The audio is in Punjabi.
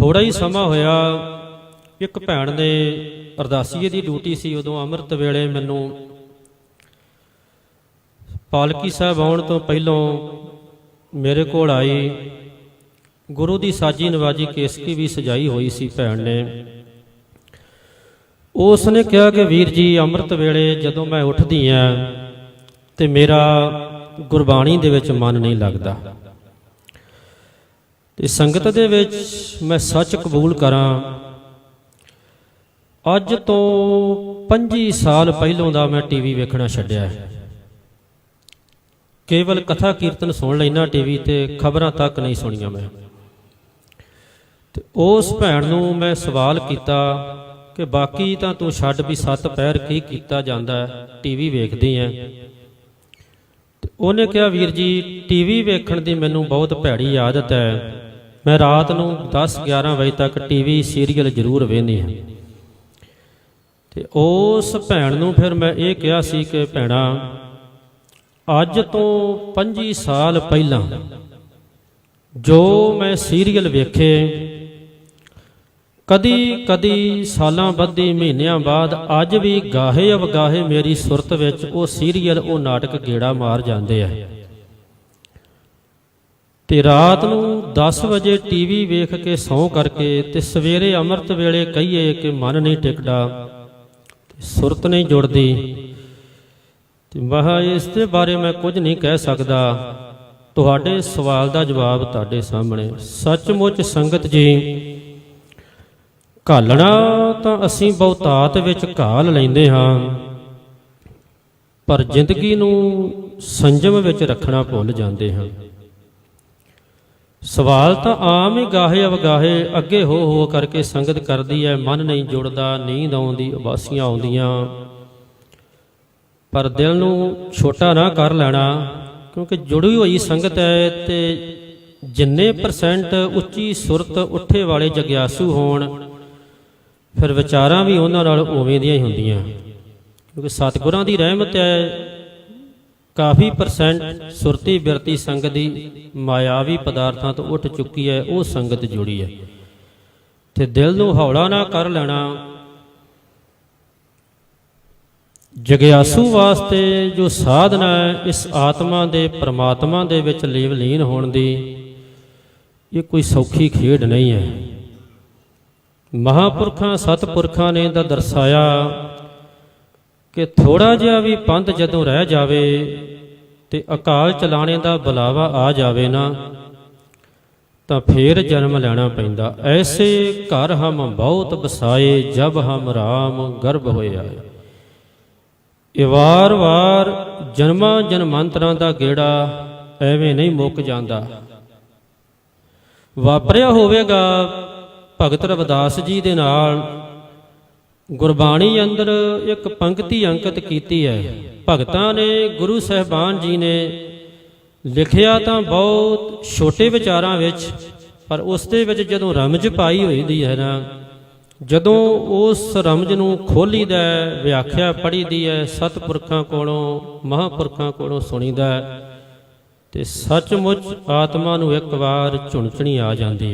ਥੋੜਾ ਹੀ ਸਮਾਂ ਹੋਇਆ, ਇੱਕ ਭੈਣ ਨੇ ਅਰਦਾਸੀਏ ਦੀ ਡਿਊਟੀ ਸੀ ਉਦੋਂ ਅੰਮ੍ਰਿਤ ਵੇਲੇ ਮੈਨੂੰ ਪਾਲਕੀ ਸਾਹਿਬ ਆਉਣ ਤੋਂ ਪਹਿਲਾਂ ਮੇਰੇ ਕੋਲ ਆਈ। ਗੁਰੂ ਦੀ ਸਾਜੀ ਨਵਾਜੀ ਕੇਸਕੀ ਵੀ ਸਜਾਈ ਹੋਈ ਸੀ ਭੈਣ ਨੇ। ਉਸ ਨੇ ਕਿਹਾ ਕਿ ਵੀਰ ਜੀ, ਅੰਮ੍ਰਿਤ ਵੇਲੇ ਜਦੋਂ ਮੈਂ ਉੱਠਦੀ ਆ ਤੇ ਮੇਰਾ ਗੁਰਬਾਣੀ ਦੇ ਵਿੱਚ ਮਨ ਨਹੀਂ ਲੱਗਦਾ। ਤੇ ਸੰਗਤ ਦੇ ਵਿੱਚ ਮੈਂ ਸੱਚ ਕਬੂਲ ਕਰਾਂ। ਅੱਜ ਤੋਂ 25 ਸਾਲ ਪਹਿਲੋਂ ਦਾ ਮੈਂ ਟੀਵੀ ਵੇਖਣਾ ਛੱਡਿਆ ਹੈ। ਕੇਵਲ ਕਥਾ ਕੀਰਤਨ ਸੁਣ ਲੈਣਾ ਟੀਵੀ ਤੇ ਖਬਰਾਂ ਤੱਕ ਨਹੀਂ ਸੁਣੀਆਂ ਮੈਂ। ਤੇ ਉਸ ਭੈਣ ਨੂੰ ਮੈਂ ਸਵਾਲ ਕੀਤਾ ਕਿ ਬਾਕੀ ਤਾਂ ਤੂੰ ਛੱਡ ਵੀ ਸੱਤ ਪੈਰ ਕੀ ਕੀਤਾ ਜਾਂਦਾ ਟੀਵੀ ਵੇਖਦੀ ਐ। ਤੇ ਉਹਨੇ ਕਿਹਾ, ਵੀਰ ਜੀ ਟੀਵੀ ਵੇਖਣ ਦੀ ਮੈਨੂੰ ਬਹੁਤ ਭੈੜੀ ਆਦਤ ਹੈ। ਮੈਂ ਰਾਤ ਨੂੰ 10 11 ਵਜੇ ਤੱਕ ਟੀਵੀ ਸੀਰੀਅਲ ਜ਼ਰੂਰ ਵੇਖਦੀ ਹਾਂ। ਤੇ ਉਸ ਭੈਣ ਨੂੰ ਫਿਰ ਮੈਂ ਇਹ ਕਿਹਾ ਸੀ ਕਿ ਭੈਣਾ, ਅੱਜ ਤੋਂ 25 ਸਾਲ ਪਹਿਲਾਂ ਜੋ ਮੈਂ ਸੀਰੀਅਲ ਵੇਖੇ ਕਦੀ ਕਦੀ ਸਾਲਾਂ ਬੱਧੀ ਮਹੀਨਿਆਂ ਬਾਅਦ ਅੱਜ ਵੀ ਗਾਹੇ ਅਵਗਾਹੇ ਮੇਰੀ ਸੁਰਤ ਵਿੱਚ ਉਹ ਸੀਰੀਅਲ ਉਹ ਨਾਟਕ ਗੇੜਾ ਮਾਰ ਜਾਂਦੇ ਆ। ਤੇ ਰਾਤ ਨੂੰ 10 ਵਜੇ ਟੀਵੀ ਵੇਖ ਕੇ ਸੌਂ ਕਰਕੇ ਤੇ ਸਵੇਰੇ ਅੰਮ੍ਰਿਤ ਵੇਲੇ ਕਹੀਏ ਕਿ ਮਨ ਨਹੀਂ ਟਿਕਦਾ ਸੁਰਤ ਨਹੀਂ ਜੁੜਦੀ। ਤੇ ਮਹਾ ਇਸ ਦੇ ਬਾਰੇ ਮੈਂ ਕੁਝ ਨਹੀਂ ਕਹਿ ਸਕਦਾ। ਤੁਹਾਡੇ ਸਵਾਲ ਦਾ ਜਵਾਬ ਤੁਹਾਡੇ ਸਾਹਮਣੇ। ਸੱਚਮੁੱਚ ਸੰਗਤ ਜੀ, ਘਾਲਣਾ ਤਾਂ ਅਸੀਂ ਬਹੁਤਾਤ ਵਿੱਚ ਘਾਲ ਲੈਂਦੇ ਹਾਂ, ਪਰ ਜ਼ਿੰਦਗੀ ਨੂੰ ਸੰਜਮ ਵਿੱਚ ਰੱਖਣਾ ਭੁੱਲ ਜਾਂਦੇ ਹਾਂ। ਸਵਾਲ ਤਾਂ ਆਮ ਹੀ ਗਾਹੇ ਅਵਗਾਹੇ ਅੱਗੇ ਹੋ ਹੋ ਕਰਕੇ ਸੰਗਤ ਕਰਦੀ ਹੈ ਮਨ ਨਹੀਂ ਜੁੜਦਾ, ਨੀਂਦ ਆਉਂਦੀ, ਉਬਾਸੀਆਂ ਆਉਂਦੀਆਂ। ਪਰ ਦਿਲ ਨੂੰ ਛੋਟਾ ਨਾ ਕਰ ਲੈਣਾ, ਕਿਉਂਕਿ ਜੁੜੀ ਹੋਈ ਸੰਗਤ ਹੈ ਤੇ ਜਿੰਨੇ ਪਰਸੈਂਟ ਉੱਚੀ ਸੁਰਤ ਉੱਠੇ ਵਾਲੇ ਜਗਿਆਸੂ ਹੋਣ, ਫਿਰ ਵਿਚਾਰਾਂ ਵੀ ਉਹਨਾਂ ਨਾਲ ਉਵੇਂ ਦੀਆਂ ਹੀ ਹੁੰਦੀਆਂ। ਕਿਉਂਕਿ ਸਤਿਗੁਰਾਂ ਦੀ ਰਹਿਮਤ ਹੈ ਕਾਫੀ ਪਰਸੈਂਟ ਸੁਰਤੀ ਬਿਰਤੀ ਸੰਗਤ ਦੀ ਮਾਇਆਵੀ ਪਦਾਰਥਾਂ ਤੋਂ ਉੱਠ ਚੁੱਕੀ ਹੈ, ਉਹ ਸੰਗਤ ਜੁੜੀ ਹੈ। ਤੇ ਦਿਲ ਨੂੰ ਹੌਲਾ ਨਾ ਕਰ ਲੈਣਾ। ਜਗਿਆਸੂ ਵਾਸਤੇ ਜੋ ਸਾਧਨਾ ਹੈ, ਇਸ ਆਤਮਾ ਦੇ ਪਰਮਾਤਮਾ ਦੇ ਵਿੱਚ ਲੀਵ ਲੀਨ ਹੋਣ ਦੀ, ਇਹ ਕੋਈ ਸੌਖੀ ਖੇਡ ਨਹੀਂ ਹੈ। ਮਹਾਪੁਰਖਾਂ, ਸਤਪੁਰਖਾਂ ਨੇ ਤਾਂ ਦਰਸਾਇਆ ਕਿ ਥੋੜਾ ਜਿਹਾ ਵੀ ਪੰਥ ਜਦੋਂ ਰਹਿ ਜਾਵੇ ਤੇ ਅਕਾਲ ਚਲਾਣੇ ਦਾ ਬੁਲਾਵਾ ਆ ਜਾਵੇ ਨਾ, ਤਾਂ ਫੇਰ ਜਨਮ ਲੈਣਾ ਪੈਂਦਾ। ਐਸੇ ਘਰ ਹਮ ਬਹੁਤ ਬਸਾਏ ਜਬ ਹਮ ਰਾਮ ਗਰਭ ਹੋਏ ਆਏ। ਇਹ ਵਾਰ-ਵਾਰ ਜਨਮਾਂ ਜਨਮਾਂਤਰਾਂ ਦਾ ਗੇੜਾ ਐਵੇਂ ਨਹੀਂ ਮੁੱਕ ਜਾਂਦਾ। ਵਾਪਰਿਆ ਹੋਵੇਗਾ ਭਗਤ ਰਵਿਦਾਸ ਜੀ ਦੇ ਨਾਲ ਗੁਰਬਾਣੀ ਅੰਦਰ ਇੱਕ ਪੰਕਤੀ ਅੰਕਿਤ ਕੀਤੀ ਹੈ। ਭਗਤਾਂ ਨੇ ਗੁਰੂ ਸਹਿਬਾਨ ਜੀ ਨੇ ਲਿਖਿਆ ਤਾਂ ਬਹੁਤ ਛੋਟੇ ਵਿਚਾਰਾਂ ਵਿੱਚ ਪਰ ਉਸ ਦੇ ਵਿੱਚ ਜਦੋਂ ਰਮਜ ਪਾਈ ਹੋਈ ਦੀ ਹੈ ਨਾ ਜਦੋਂ ਉਸ ਰਮਜ ਨੂੰ ਖੋਲੀਦਾ ਵਿਆਖਿਆ ਪੜੀਦੀ ਹੈ ਸਤਪੁਰਖਾਂ ਕੋਲੋਂ ਮਹਾਪੁਰਖਾਂ ਕੋਲੋਂ ਸੁਣੀਦਾ ਹੈ, ਤੇ ਸੱਚਮੁੱਚ ਆਤਮਾ ਨੂੰ ਇੱਕ ਵਾਰ ਝੁਣਝਣੀ ਆ ਜਾਂਦੀ ਹੈ।